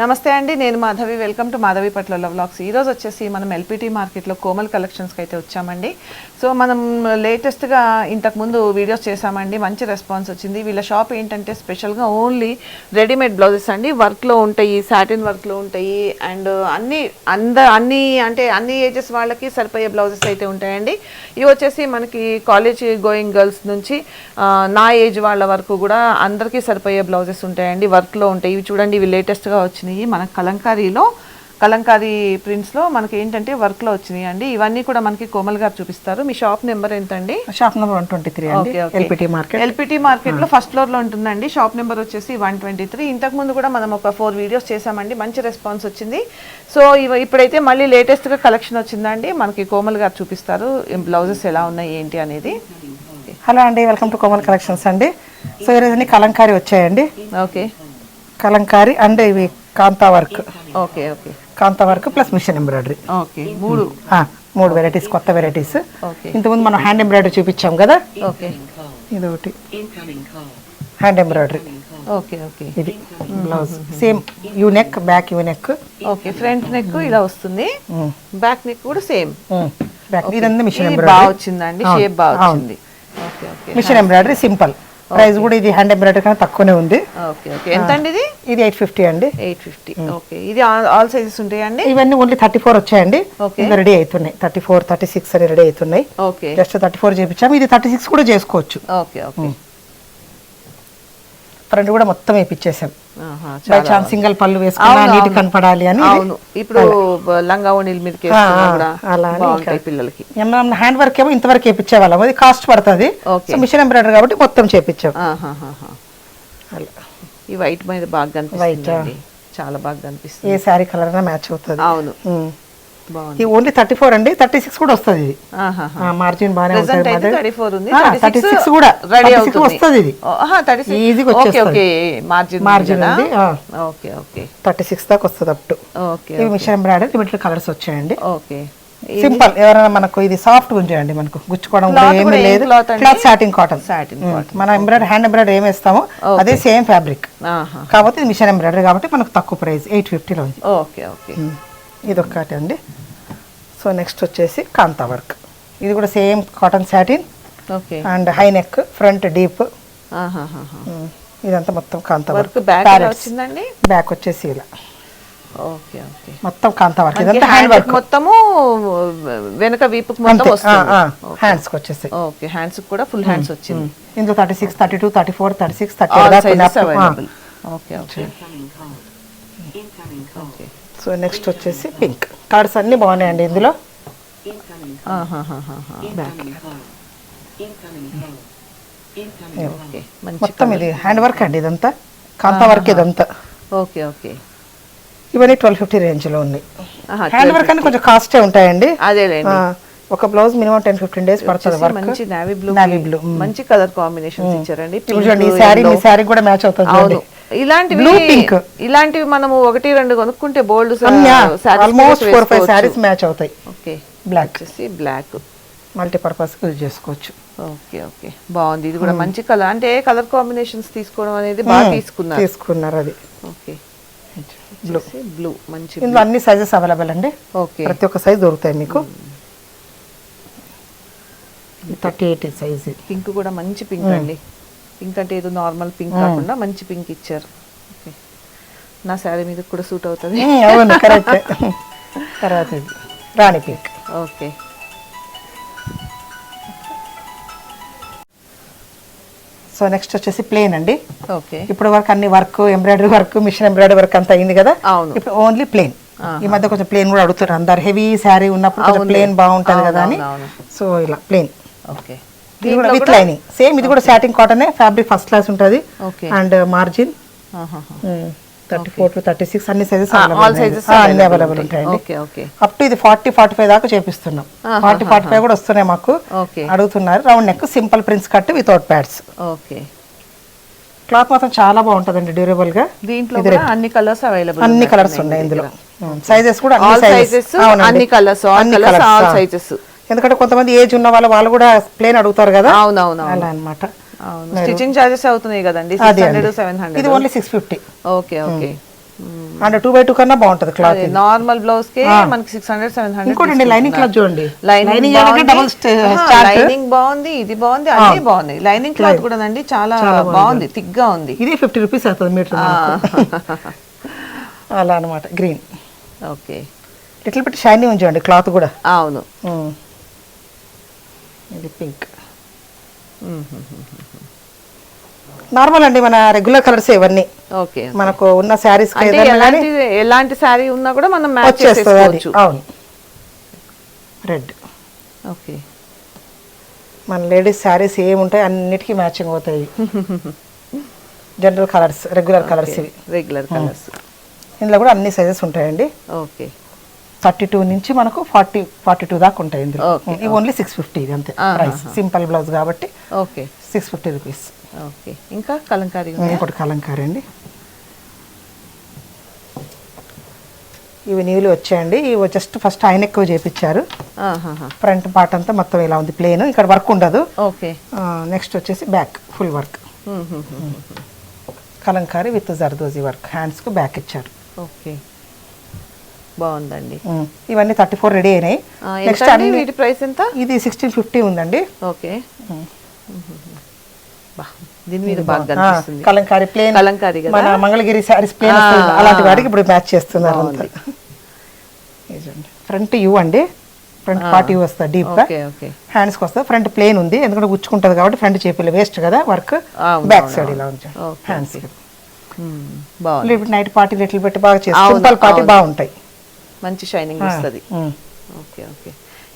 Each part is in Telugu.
నమస్తే అండి నేను మాధవి. వెల్కమ్ టు మాధవి పట్ల వ్లాగ్స్ ఈరోజు వచ్చేసి మనం ఎల్పిటి మార్కెట్లో కోమల్ కలెక్షన్స్కి అయితే వచ్చామండి. సో మనం లేటెస్ట్గా ఇంతకుముందు వీడియోస్ చేసామండి. మంచి రెస్పాన్స్ వచ్చింది. వీళ్ళ షాప్ ఏంటంటే స్పెషల్గా ఓన్లీ రెడీమేడ్ బ్లౌజెస్ అండి. వర్క్లో ఉంటాయి సాటిన్ వర్క్లో ఉంటాయి. అండ్ అన్ని అంద అన్ని అంటే అన్ని ఏజెస్ వాళ్ళకి సరిపోయే బ్లౌజెస్ అయితే ఉంటాయండి. ఇవి వచ్చేసి మనకి కాలేజ్ గోయింగ్ గర్ల్స్ నుంచి నా ఏజ్ వాళ్ళ వరకు కూడా అందరికీ సరిపోయే బ్లౌజెస్ ఉంటాయండి. వర్క్లో ఉంటాయి. ఇవి చూడండి ఇవి లేటెస్ట్గా వచ్చినాయి. మన కలంకారీలో కలంకారీ ప్రింట్స్లో మనకి ఏంటంటే వర్క్లో వచ్చినాయి అండి. ఇవన్నీ కూడా మనకి కోమల్ గారు చూపిస్తారు. మీ షాప్ నెంబర్ ఎంతండి? Shop number one twenty three అండి. LPT market. ఎల్పిటి మార్కెట్లో ఫస్ట్ ఫ్లోర్లో ఉంటుందండి. షాప్ నెంబర్ వచ్చేసి వన్ ట్వంటీ త్రీ. ఇంతకు ముందు కూడా మనం ఒక ఫోర్ వీడియోస్ చేసామండి మంచి రెస్పాన్స్ వచ్చింది. సో ఇవ ఇప్పుడైతే మళ్ళీ లేటెస్ట్గా కలెక్షన్ వచ్చిందండి. మనకి కోమల్ గారు చూపిస్తారు. బ్లౌజెస్ ఎలా ఉన్నాయి ఏంటి అనేది. హలో అండి. వెల్కమ్ టు కోమల్ కలెక్షన్స్ అండి. సో ఈరోజు కలంకారీ వచ్చాయండి. ఓకే. కలంకారీ అండ్ ఇవి Kantha work. Okay okay. Kantha work plus machine embroidery. Okay మూడు. మూడు వెరైటీస్ కొత్త వెరైటీస్. ఓకే. ఇంతకుముందు మనం హ్యాండ్ ఎంబ్రాయిడరీ చూపించాం కదా? ఓకే. ఇది ఒకటి హ్యాండ్ ఎంబ్రాయిడరీ. Okay okay. ఇది. Blouse. Same U neck back U neck okay front neck ఇలా వస్తుంది. బ్యాక్ నెక్ కూడా సేమ్. బ్యాక్ ఇదంతా మిషన్ ఎంబ్రాయిడరీ. బాగా వచ్చిందండి షేప్ బాగా వచ్చింది. Okay okay. Machine embroidery simple. Price కూడా ఇది హ్యాండ్ ఎంబ్రాయిడరీ కన్నా తక్కువనే ఉంది. Okay okay. ఎంత అండి ఇది ఇది ఎయిట్ ఫిఫ్టీ అండి. Eight fifty okay. ఇది ఆల్ సైజెస్ ఉంటాయండి? ఇవన్నీ ఓన్లీ థర్టీ ఫోర్ వచ్చాయండి. ఇంకా రెడీ అవుతున్నాయి థర్టీ ఫోర్ థర్టీ సిక్స్ అని రెడీ అవుతున్నాయి ఓకే. జస్ట్ థర్టీ ఫోర్ చేయించాము. ఇది థర్టీ సిక్స్ కూడా చేసుకోవచ్చు. Okay okay. ఫ్రంట్ కూడా మొత్తం వేయించేసాం ఆహా, బై ఛాన్స్ సింగిల్ పళ్ళు వేసుకున్నా నీట్. కనపడాలి అని అవును. ఇప్పుడు లంగా ఓణీల కూడా అలా పిల్లలకి. హ్యాండ్ వర్క్ ఏమో ఇంతవరకు వేయించే వాళ్ళం అది కాస్ట్ పడుతుంది. సో మిషన్ ఎంబ్రాయిడరీ కాబట్టి మొత్తం చేపించాం. అలా. ఈ వైట్ మీద బాగా కనిపిస్తుంది చాలా బాగా కనిపిస్తుంది. ఏ శారీ కలర్ అయినా మ్యాచ్ అవుతుంది. అవును. ఇది ఓన్లీ థర్టీ ఫోర్ అండి. థర్టీ సిక్స్ కూడా వస్తుంది ఇది. మార్జిన్ బాగానే Present ఉంటుంది అయితే మాది. 34 ఉంది. ఆ, 36 36 కూడా. రెడీ 36 అవుతుంది. వస్తుంది ఇది. ఓ, ఆహా, 36 Easy గా ఓకే వచ్చేస్తుంది. మార్జిన్ ఓకే థర్టీ సిక్స్ దాకా వస్తుంది అప్ టు ఓకే ఇవి మిషన్ ఎంబ్రాయిడరీ లిమిటెడ్ కలర్స్ వచ్చాయండి. ఓకే. సింపుల్ ఎవరైనా మనకు ఇది సాఫ్ట్ ఉంచాయండి మనకు. గుచ్చుకోవడం ఏమీ లేదు. అండి? క్లాత్ సాటిన్ కాటన్ సాటిన్ మన ఎంబ్రాయిడరీ హ్యాండ్ ఎంబ్రాయిడరీ ఏం వేస్తామో అదే సేమ్ ఫ్యాబ్రిక్ కాకపోతే ఇది మిషన్ ఎంబ్రాయిడరీ కాబట్టి మనకు తక్కువ ప్రైస్ ఎయిట్ ఫిఫ్టీలో ఉంది ఓకే ఓకే. ఇది ఒక్కటి అండి సో నెక్స్ట్ వచ్చేసి కాంతా వర్క్. ఇది కూడా same cotton satin okay. And high neck front deep. ఇదంతా మొత్తం కాంతా వర్క్ వచ్చిందండి? బ్యాక్ వచ్చేసి ఇలా. Okay okay. మొత్తం కాంతా వర్క్. ఇదంతా హ్యాండ్ వర్క్ మొత్తము వెనక వీపు మొత్తం వస్తుంది. హ్యాండ్స్కి వచ్చేసి. ఓకే హ్యాండ్స్ కూడా ఫుల్ హ్యాండ్స్ వచ్చింది. ఇందులో thirty six thirty two thirty four thirty six thirty okay okay okay so next వచ్చేసి పింక్ కార్డ్స్ అన్ని బాగున్నాయండి ఇందులో. ఓకే మంచి మొత్తం ఇది హ్యాండ్ వర్క్ అండి ఇదంతా. కాంతా వర్క్ ఇదంతా. ఓకే ఓకే ఇవన్నీ ట్వెల్వ్ ఫిఫ్టీ రేంజ్లో ఉన్నాయి. ఆహా, హ్యాండ్ వర్క్ అని కొంచెం కాస్టే ఉంటాయండి. అదేలేండి. ఒక blouse minimum ten fifteen days పడుతుంది మంచి నావీ బ్లూ Navy blue, మంచి కలర్ కాంబినేషన్స్ ఇచ్చారండి. Pink, చూడండి ఈ శారీ మీ. శారీ కూడా మ్యాచ్ అవుతుంది ఇలాంటివి Blue, pink. ఇలాంటివి మనము ఒకటి రెండు కొనుక్కుంటే bold almost four five saris match అవుతాయి. ఓకే బ్లాక్ వచ్చేసి బ్లాక్ మల్టీపర్పస్ యూజ్ చేసుకోవచ్చు. ఓకే ఓకే బాగుంది. ఇది కూడా మంచి కలర్ అంటే కలర్ కాంబినేషన్స్ తీసుకోవడం అనేది బాగా తీసుకున్నారు. తీసుకున్నారు అది. ఓకే బ్లూ బ్లూ మంచి ఇందులో అన్ని సైజెస్ అవైలబుల్ అండి. ఓకే ప్రతి ఒక్క సైజ్ దొరుకుతాయి మీకు. థర్టీ ఎయిట్ సైజ్ పింక్ కూడా మంచి పింక్ అండి. పింక్ అంటే ఏదో నార్మల్ పింక్ కాకుండా మంచి పింక్ ఇచ్చారు. నా శారీ మీద కూడా సూట్ అవుతుంది. అవును కరెక్ట్. తర్వాత రాణి పింక్. ఓకే సో నెక్స్ట్ వచ్చేసి ప్లేన్ అండి. ఓకే ఇప్పుడు వరకు అన్ని work embroidery work machine embroidery work అంతా అయింది కదా? అవును. ఇప్పుడు ఓన్లీ ప్లేన్ ఈ మధ్య కొంచెం ప్లేన్ కూడా అడుగుతారు అందరు హెవీ శారీ ఉన్నప్పుడు కొంచెం ప్లేన్ బాగుంటది కదా అని. సో ఇలా ప్లేన్ ఓకే ఇది కూడా విత్ లైనింగ్ సేమ్ ఇది కూడా satin cotton fabric first class ఉంటుంది. Okay and margin. Thirty four to thirty six అన్ని సైజెస్ అన్ని అవైలబుల్ ఉంటాయండి. అప్ టు ఇది ఫార్టీ ఫార్టీ ఫైవ్ దాకా చేపిస్తున్నాం. ఫార్టీ ఫార్టీ ఫైవ్ కూడా వస్తున్నాయి మాకు. అడుగుతున్నారు. Round neck simple prince cut without pads okay cloth మాత్రం చాలా బాగుంటుందండి డ్యూరబుల్గా. దీంట్లో కూడా అన్ని కలర్స్ అవైలబుల్ అన్ని కలర్స్ ఉన్నాయి ఇందులో. సైజెస్ కూడా ఆల్ అన్ని సైజెస్ అన్ని కలర్స్ ఆల్ కలర్స్. సైజెస్ ఎందుకంటే కొంతమంది ఏజ్ ఉన్న వాళ్ళు వాళ్ళు కూడా ప్లేన్ అడుగుతారు కదా? అవునవును అలా అన్నమాట. అవును. స్టిచింగ్ చార్జెస్ అవుతున్నాయి కదండి హండ్రెడ్ ఇది hundred only six fifty okay. Okay అంటే టూ బై టూ కన్నా బాగుంటుంది క్లాత్ నార్మల్ బ్లౌజ్ కే మనకి సిక్స్ హండ్రెడ్ సెవెన్ ఇంకోటి లైనింగ్ క్లాత్ చూడండి. లైనింగ్ డబుల్ లైనింగ్ బాగుంది. ఇది బాగుంది అన్ని బాగుంది లైనింగ్ క్లాత్ కూడా అండి చాలా బాగుంది. థిక్గా ఉంది. ఇది ఫిఫ్టీ రూపీస్ అవుతుంది మీటర్ అలా అనమాట green okay. Little bit shiny ఉంచండి క్లాత్ కూడా. అవును. ఇది పింక్ నార్మల్ అండి మన రెగ్యులర్ కలర్స్ ఇవన్నీ. ఓకే మనకు ఉన్న శారీస్ ఎలాంటి ఎలాంటి శారీ ఉన్నా కూడా మనం మ్యాచ్ చేసేసుకోవచ్చు అవును. రెడ్ ఓకే మన లేడీస్ శారీస్ ఏముంటాయి అన్నిటికీ మ్యాచింగ్ అవుతాయి. జనరల్ కలర్స్ రెగ్యులర్ కలర్స్ ఇవి. రెగ్యులర్ కలర్స్ ఇందులో కూడా అన్ని సైజెస్ ఉంటాయండి. ఓకే థర్టీ టూ నుంచి మనకు ఫార్టీ ఫార్టీ టూ దాకా ఉంటాయి ఇందులో. ఇవి ఓన్లీ సిక్స్ ఫిఫ్టీ ఇది అంతే ప్రైస్ సింపుల్ బ్లౌజ్ కాబట్టి okay. Six fifty rupees okay. ఇంకా కలంకారీ ఇంకోటి కలంకారీ అండి. ఇవి నీళ్ళు వచ్చాయండి. ఇవి జస్ట్ ఫస్ట్ ఆయన ఎక్కువ చేపించారు ఫ్రంట్ పార్ట్ అంతా మొత్తం ఇలా ఉంది ప్లేన్ ఇక్కడ వర్క్ ఉండదు. ఓకే. నెక్స్ట్ వచ్చేసి back full work Kalamkari with zardozi work హ్యాండ్స్కు back ఇచ్చారు. ఓకే. బాగుందండి. ఇవన్నీ థర్టీ ఫోర్ రెడీ అయినాయి. నెక్స్ట్ వీటి ప్రైస్ ఎంత? ఇది సిక్స్టీన్ ఫిఫ్టీ ఉందండి. ఓకే. బా, దీని మీద బాగా కలంకారీ ప్లేన్. కలంకారీ మన మంగళగిరి శారీస్ ప్లేన్ అలాంటి వాటికి ఇప్పుడు మ్యాచ్ చేస్తున్నారు ఫ్రంట్ యూ అండి. ఫ్రంట్ పార్ట్ యూ వస్తుంది డీప్గా. ఓకే హ్యాండ్స్కి వస్తుంది. ఫ్రంట్ ప్లేన్ ఉంది. ఎందుకంటే గుచ్చుకుంటుంది కాబట్టి ఫ్రంట్ చేపలు వేస్ట్ కదా వర్క్ బ్యాక్ సైడ్ ఇలా okay, hands night party little పెట్టి బాగా చేసి అవును, సింపుల్ పార్టీ. బాగుంటాయి. మంచి షైనింగ్ వస్తుంది. Okay okay.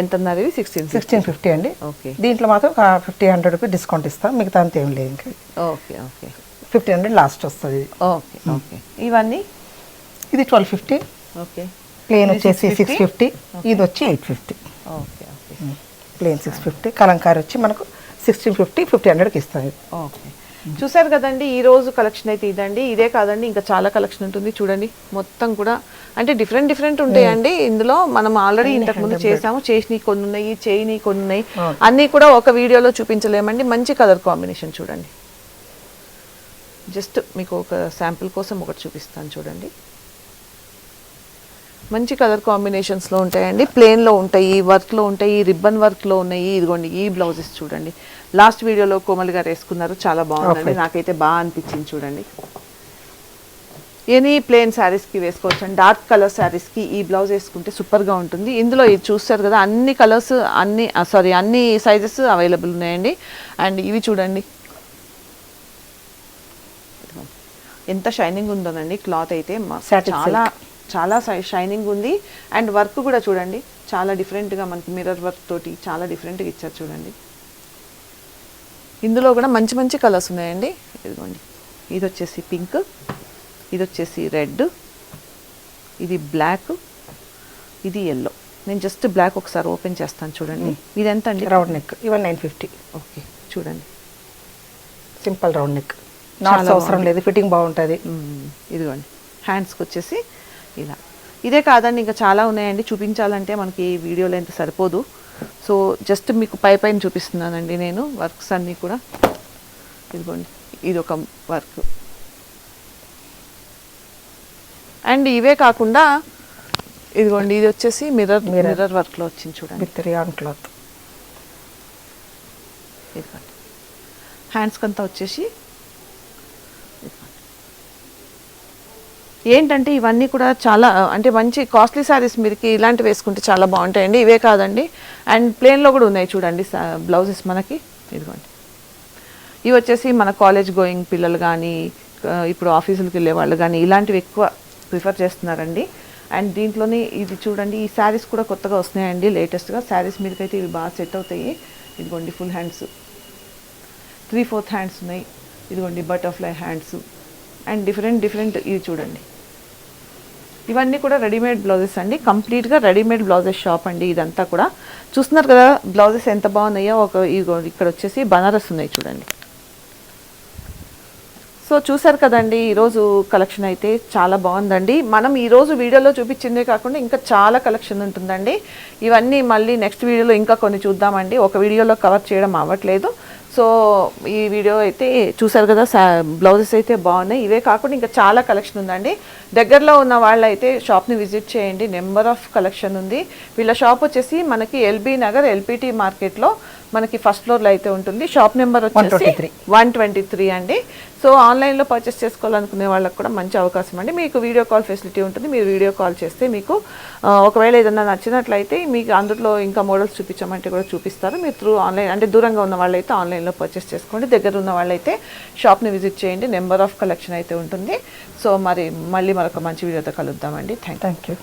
ఎంత అన్నారు ఇవి సిక్స్టీన్ సిక్స్టీన్ ఫిఫ్టీ అండి. ఓకే. దీంట్లో మాత్రం ఫిఫ్టీ హండ్రెడ్ రూపీస్ డిస్కౌంట్ ఇస్తాం. మిగతా అంత ఏం లేదు ఇంకా. Okay okay. Fifty hundred last వస్తుంది. Okay okay. ఇవన్నీ? ఇది ట్వెల్వ్ ఫిఫ్టీ ఓకే. ప్లేన్ వచ్చేసి 650? సిక్స్ ఫిఫ్టీ ఇది వచ్చి eight fifty okay okay. Plain six fifty Kalamkari వచ్చి మనకు సిక్స్టీన్ ఫిఫ్టీ ఫిఫ్టీ హండ్రెడ్కి ఇస్తాం ఇది ఓకే. చూసారు కదండి ఈ రోజు కలెక్షన్ అయితే ఇదండి. ఇదే కాదండి ఇంకా చాలా కలెక్షన్ ఉంటుంది చూడండి. మొత్తం కూడా అంటే డిఫరెంట్ డిఫరెంట్ ఉంటాయండి. ఇందులో మనం ఆల్రెడీ ఇంతకు ముందు చేసాము. చేసినవి కొన్ని ఉన్నాయి చేయని కొన్ని ఉన్నాయి. అన్నీ కూడా ఒక వీడియోలో చూపించలేమండి. మంచి కలర్ కాంబినేషన్ చూడండి. జస్ట్ మీకు ఒక శాంపుల్ కోసం ఒకటి చూపిస్తాను చూడండి. మంచి కలర్ కాంబినేషన్స్లో ఉంటాయండి. ప్లేన్లో ఉంటాయి వర్క్లో ఉంటాయి రిబ్బన్ వర్క్లో ఉన్నాయి. ఇదిగోండి ఈ బ్లౌజెస్ చూడండి. లాస్ట్ వీడియోలో కోమల్ గారు వేసుకున్నారు. చాలా బాగుందండి. నాకైతే బాగా అనిపించింది చూడండి. ఎనీ ప్లేన్ శారీస్కి వేసుకోవచ్చు అండి డార్క్ కలర్ శారీస్కి ఈ బ్లౌజ్ వేసుకుంటే సూపర్గా ఉంటుంది. ఇందులో ఇది చూస్తారు కదా అన్ని కలర్స్ అన్ని సారీ అన్ని సైజెస్ అవైలబుల్ ఉన్నాయండి. అండ్ ఇవి చూడండి. ఎంత షైనింగ్ ఉందోనండి క్లాత్ అయితే. చాలా చాలా షైనింగ్ ఉంది. అండ్ వర్క్ కూడా చూడండి చాలా డిఫరెంట్గా మనకి మిర్రర్ వర్క్ తోటి చాలా డిఫరెంట్గా ఇచ్చారు చూడండి. ఇందులో కూడా మంచి మంచి కలర్స్ ఉన్నాయండి. ఇదిగోండి. ఇది వచ్చేసి పింక్ ఇది వచ్చేసి రెడ్ ఇది బ్లాక్ ఇది ఎల్లో నేను జస్ట్ బ్లాక్ ఒకసారి ఓపెన్ చేస్తాను చూడండి. ఇది ఎంత అండి రౌండ్ నెక్. ఇవన్నీ నైన్ ఫిఫ్టీ. ఓకే చూడండి. Simple round neck. నాట్స్ అవసరం లేదు. ఫిట్టింగ్ బాగుంటుంది. ఇదిగోండి. హ్యాండ్స్కి వచ్చేసి ఇలా. ఇదే కాదండి ఇంకా చాలా ఉన్నాయండి. చూపించాలంటే మనకి వీడియోలో ఎంత సరిపోదు. సో జస్ట్ మీకు పై పైన చూపిస్తున్నానండి నేను వర్క్స్ అన్నీ కూడా. ఇదిగోండి ఇది ఒక వర్క్. అండ్ ఇవే కాకుండా ఇదిగోండి ఇది వచ్చేసి మిర్రర్. మిర్రర్ వర్క్లో వచ్చింది చూడండి. With rayon cloth. ఇదిగోండి. హ్యాండ్స్కి అంతా వచ్చేసి ఏంటంటే ఇవన్నీ కూడా చాలా అంటే మంచి కాస్ట్లీ శారీస్ మీరుకి ఇలాంటివి వేసుకుంటే చాలా బాగుంటాయండి. ఇవే కాదండి. అండ్ ప్లేన్లో కూడా ఉన్నాయి చూడండి బ్లౌజెస్ మనకి. ఇదిగోండి. ఇవి వచ్చేసి మన కాలేజ్ గోయింగ్ పిల్లలు కానీ ఇప్పుడు ఆఫీసులకు వెళ్ళే వాళ్ళు కానీ ఇలాంటివి ఎక్కువ ప్రిఫర్ చేస్తున్నారండి. అండ్ దీంట్లోనే ఇది చూడండి ఈ శారీస్ కూడా కొత్తగా వస్తున్నాయండి. లేటెస్ట్గా శారీస్ మీదకైతే ఇవి బాగా సెట్ అవుతాయి. ఇదిగోండి full hands three fourth hands ఉన్నాయి. ఇదిగోండి butterfly hands and different different ఇవి చూడండి. ఇవన్నీ కూడా రెడీమేడ్ బ్లౌజెస్ అండి. కంప్లీట్గా రెడీమేడ్ బ్లౌజెస్ షాప్ అండి ఇదంతా కూడా. చూస్తున్నారు కదా బ్లౌజెస్ ఎంత బాగున్నాయో ఒక ఇగో ఇక్కడ వచ్చేసి బనారస్ ఉన్నాయి చూడండి. సో చూసారు కదండి ఈరోజు కలెక్షన్ అయితే చాలా బాగుందండి. మనం ఈరోజు వీడియోలో చూపించిందే కాకుండా ఇంకా చాలా కలెక్షన్ ఉంటుందండి. ఇవన్నీ మళ్ళీ నెక్స్ట్ వీడియోలో ఇంకా కొన్ని చూద్దామండి. ఒక వీడియోలో కవర్ చేయడం అవ్వట్లేదు. సో ఈ వీడియో అయితే చూసారు కదా బ్లౌజెస్ అయితే బాగున్నాయి. ఇవే కాకుండా ఇంకా చాలా కలెక్షన్ ఉందండి. దగ్గరలో ఉన్న వాళ్ళైతే షాప్ని విజిట్ చేయండి. నెంబర్ ఆఫ్ కలెక్షన్ ఉంది. వీళ్ళ షాప్ వచ్చేసి మనకి ఎల్బీ నగర్ ఎల్పిటి మార్కెట్లో మనకి ఫస్ట్ ఫ్లోర్లో అయితే ఉంటుంది. షాప్ నెంబర్ వచ్చేసి 123. వన్ ట్వంటీ త్రీ అండి. సో ఆన్లైన్లో పర్చేస్ చేసుకోవాలనుకునే వాళ్ళకి కూడా మంచి అవకాశం అండి. మీకు వీడియో కాల్ ఫెసిలిటీ ఉంటుంది. మీరు వీడియో కాల్ చేస్తే మీకు ఒకవేళ ఏదన్నా నచ్చినట్లయితే మీకు అందులో ఇంకా మోడల్స్ చూపించమంటే కూడా చూపిస్తారు. మీరు త్రూ ఆన్లైన్ అంటే దూరంగా ఉన్న వాళ్ళైతే ఆన్లైన్లో పర్చేస్ చేసుకోండి. దగ్గర ఉన్న వాళ్ళైతే షాప్ని విజిట్ చేయండి. నెంబర్ ఆఫ్ కలెక్షన్ అయితే ఉంటుంది. సో మరి మళ్ళీ మరొక మంచి వీడియోతో కలుద్దామండి. Thank you